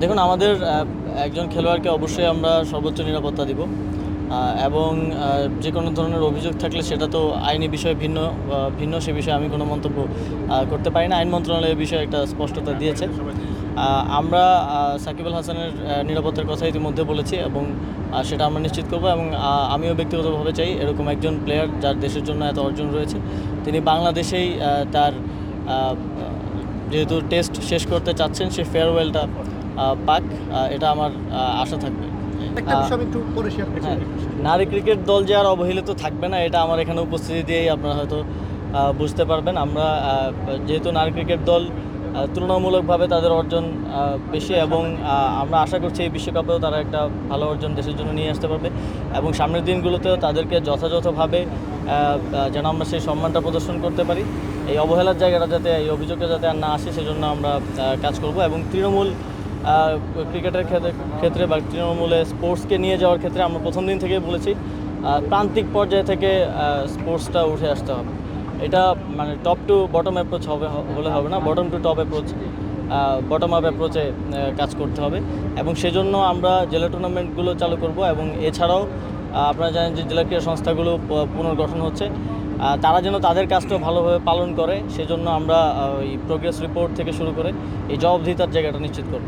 দেখুন, আমাদের একজন খেলোয়াড়কে অবশ্যই আমরা সর্বোচ্চ নিরাপত্তা দিব। এবং যে কোনো ধরনের অভিযোগ থাকলে সেটা তো আইনি বিষয়ে ভিন্ন ভিন্ন, সে বিষয়ে আমি কোনো মন্তব্য করতে পারি না। আইন মন্ত্রণালয়ের বিষয়ে একটা স্পষ্টতা দিয়েছে। আমরা সাকিব আল হাসানের নিরাপত্তার কথা ইতিমধ্যে বলেছি এবং সেটা আমরা নিশ্চিত করব এবং আমিও ব্যক্তিগতভাবে চাই এরকম একজন প্লেয়ার যার দেশের জন্য এত অর্জন রয়েছে। তিনি বাংলাদেশেই তার যেহেতু টেস্ট শেষ করতে চাচ্ছেন, সে ফেয়ারওয়েলটা পাক এটা আমার আশা থাকবে। হ্যাঁ, নারী ক্রিকেট দল যে আর অবহেলিত থাকবে না এটা আমার এখানে উপস্থিতি দিয়েই আপনারা হয়তো বুঝতে পারবেন। আমরা যেহেতু নারী ক্রিকেট দল তুলনামূলকভাবে তাদের অর্জন বেশি এবং আমরা আশা করছি এই বিশ্বকাপেও তারা একটা ভালো অর্জন দেশের জন্য নিয়ে আসতে পারবে এবং সামনের দিনগুলোতেও তাদেরকে যথাযথভাবে যেন আমরা সেই সম্মানটা প্রদর্শন করতে পারি। এই অবহেলার জায়গাটা যাতে এই অভিযোগটা যাতে আর না আসে সেজন্য আমরা কাজ করব এবং তৃণমূল ক্রিকেটের ক্ষেত্রে বা তৃণমূলে স্পোর্টসকে নিয়ে যাওয়ার ক্ষেত্রে আমরা প্রথম দিন থেকেই বলেছি প্রান্তিক পর্যায় থেকে স্পোর্টসটা উঠে আসতে হবে। এটা মানে টপ টু বটম অ্যাপ্রোচ হবে, হলে হবে না bottom to top approach bottom up অ্যাপ্রোচে কাজ করতে হবে। এবং সেজন্য আমরা জেলা টুর্নামেন্টগুলো চালু করব এবং এছাড়াও আপনারা জানেন যে জেলা ক্রীড়া সংস্থাগুলো পুনর্গঠন হচ্ছে। তারা যেন তাদের কাজটা ভালোভাবে পালন করে, সেজন্য আমরা এই প্রোগ্রেস রিপোর্ট থেকে শুরু করে এই জবাবদিহিতার জায়গাটা নিশ্চিত করব।